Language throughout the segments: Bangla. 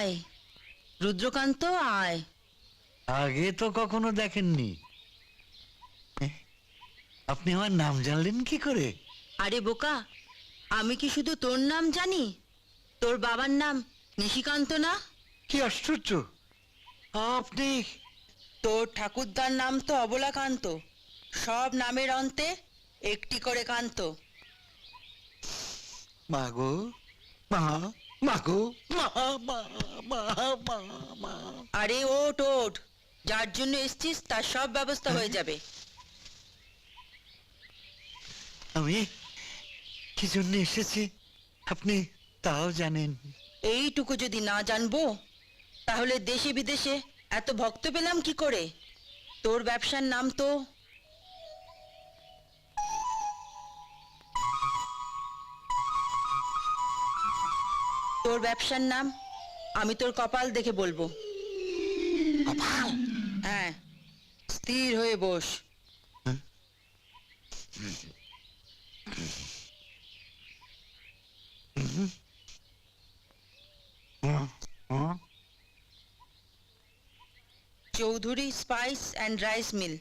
আয়। রুদ্রকান্ত আয়। আগে তো কখনো দেখেননি। আপনি আমার নাম জানলেন কি করে? আরে বোকা আমি কি শুধু তোর নাম জানি? তোর বাবার নাম নিশিকান্ত না? কি আশ্চর্য! আপনি তোর ঠাকুরদার নাম তো অবলাকান্ত। সব নামের অন্তে একটি করে কান্ত। মাগো মা। মাগো মা মা মা মা মা। আরে ওট ওট যার জন্য এসছিস তার সব ব্যবস্থা হয়ে যাবে। আমি কি জন্য এসেছি আপনি তাও জানেন। এইটুকু যদি না জানব তাহলে দেশে বিদেশে এত ভক্ত পেলাম কি করে? তোর ব্যবসার নাম তো তোর ব্যবসার নাম? আমি তোর কপাল দেখে বলব। হ্যাঁ স্থির হয়ে বস। Chowdhury spice and rice mill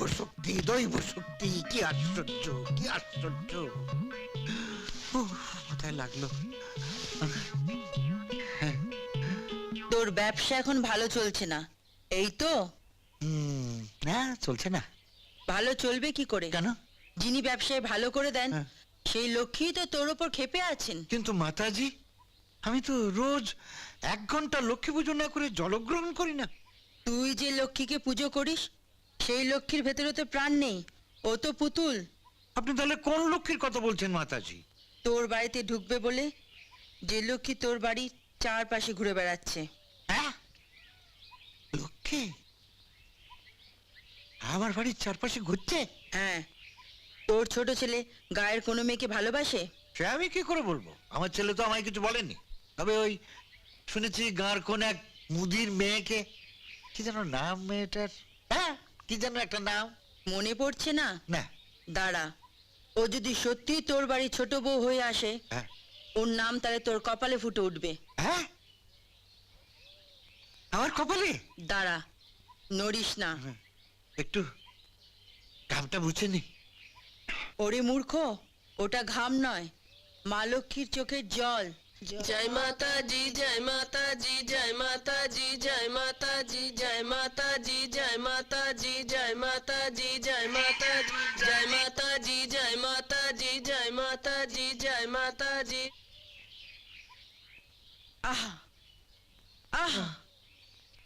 দৈব শক্তি দৈব শক্তি কি আশ্চর্য কি আশ্চর্য। কোথায় লাগল। তোর ব্যবসা এখন ভালো চলছে না। এই তো? হুম, না চলছে না। ভালো চলবে কি করে? কেন? যিনি ব্যবসায় ভালো করে দেন হ্যাঁ। সেই লক্ষ্মী তো তোর ওপর খেপে আছেন। কিন্তু মাতাজি আমি তো রোজ এক ঘণ্টা লক্ষ্মী পুজো না করে জলগ্রহণ করি না। তুই যে লক্ষ্মীকে পুজো করিস সেই লক্ষ্মীর ভেতরে তো প্রাণ নেই। ও তো পুতুল। আপনি তাহলে কোন লক্ষ্মীর কথা বলছেন মাতাজি? তোর বাড়িতে ঢুকবে বলে যে লক্ষ্মী তোর বাড়ির চারপাশে ঘুরে বেড়াচ্ছে। হ্যাঁ? লক্ষ্মী? আমার বাড়ির চারপাশে ঘুরছে? হ্যাঁ। তোর ছোট ছেলে গায়ের কোনো মেয়েকে ভালোবাসে? সে আমি কি করে বলব? আমার ছেলে তো আমায় কিছু বলেনি। তবে ওই শুনেছি গাঁর কোন এক মুদির মেয়েকে। কি যেন নাম মেয়েটার? হ্যাঁ? কি যেন একটা নাম? মনে পড়ছে না? না। দাঁড়া। ও যদি সত্যি তোর বাড়ি ছোট বউ হয়ে আসে হ্যাঁ। ওর নাম তাহলে তোর কপালে ফুটে উঠবে। হ্যাঁ? আমার কপালে? দাঁড়া। নড়িস না। একটু ঘামটা বুঝে নি। ওরে মূর্খ ওটা ঘাম নয়। মা লক্ষ্মীর চোখের জল। জয় মাতা জি জয় মাতা জি জয় মাতা জি জয় মাতা জি জয় মাতা জি আহা আহা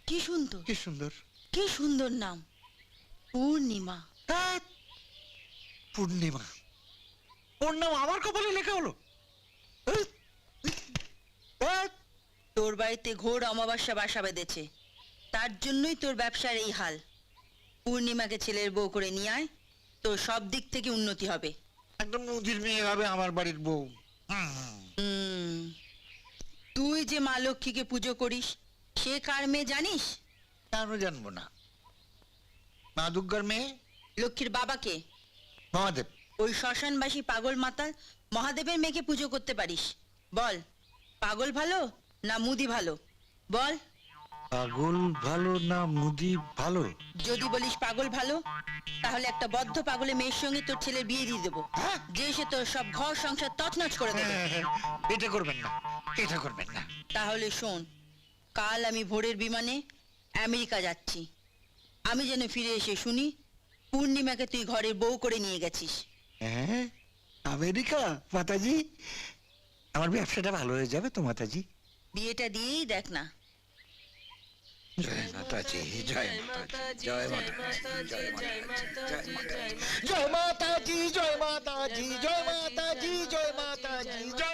কি সুন্দর। কি সুন্দর। কি সুন্দর নাম পূর্ণিমা। ধ্যাৎ, পূর্ণিমা। ওর নাম আমার কপালে লেখা হলো। ধ্যাৎ, ধ্যাৎ, তোর বাড়িতে ঘোর অমাবস্যা বাসা বেঁধেছে। তার জন্যই তোর ব্যবসার এই হাল। পূর্ণিমাকে ছেলের বউ করে নিয়ে আয় তোর সব দিক থেকে উন্নতি হবে। একদম মুদির মেয়ে হবে আমার বাড়ির বউ। হুম, তুই যে মা লক্ষ্মীকে পুজো করিস সে কার মেয়ে জানিস? কেন জানব না। মা দুর্গার মেয়ে? লক্ষ্মীর বাবাকে? মহাদেব। ওই শ্মশানবাসী পাগল মাতাল মহাদেবের মেয়েকে পুজো করতে পারিস? বল পাগল ভালো না মুদি ভালো? বল। পাগল ভালো না মুদি ভালো? যদি বলিস পাগল ভালো তাহলে একটা বদ্ধ পাগলের মেয়ের সঙ্গে তোর ছেলের বিয়ে দিয়ে দেবো। হ্যাঁ? যে সে তোর সব ঘর সংসার তছনছ করে দেবে। এটা করবেন না এটা করবেন না। তাহলে শোন কাল আমি ভোরের বিমানে আমেরিকা যাচ্ছি। আমি যেন ফিরে এসে শুনি পূর্ণিমাকে তুই ঘরের বউ করে নিয়ে গেছিস। হ্যাঁ? আমেরিকা মাতাজি? আমার ব্যবসাটা ভালো হয়ে যাবে তো মাতাজি। বিয়েটা দিয়েই দেখ না। জয় মাতাজি জয় মাতাজি জয় মাতাজি জয় মাতা জয় মাতাজি জয় মাতাজি জয় মাতাজি জয় মাতাজি জয়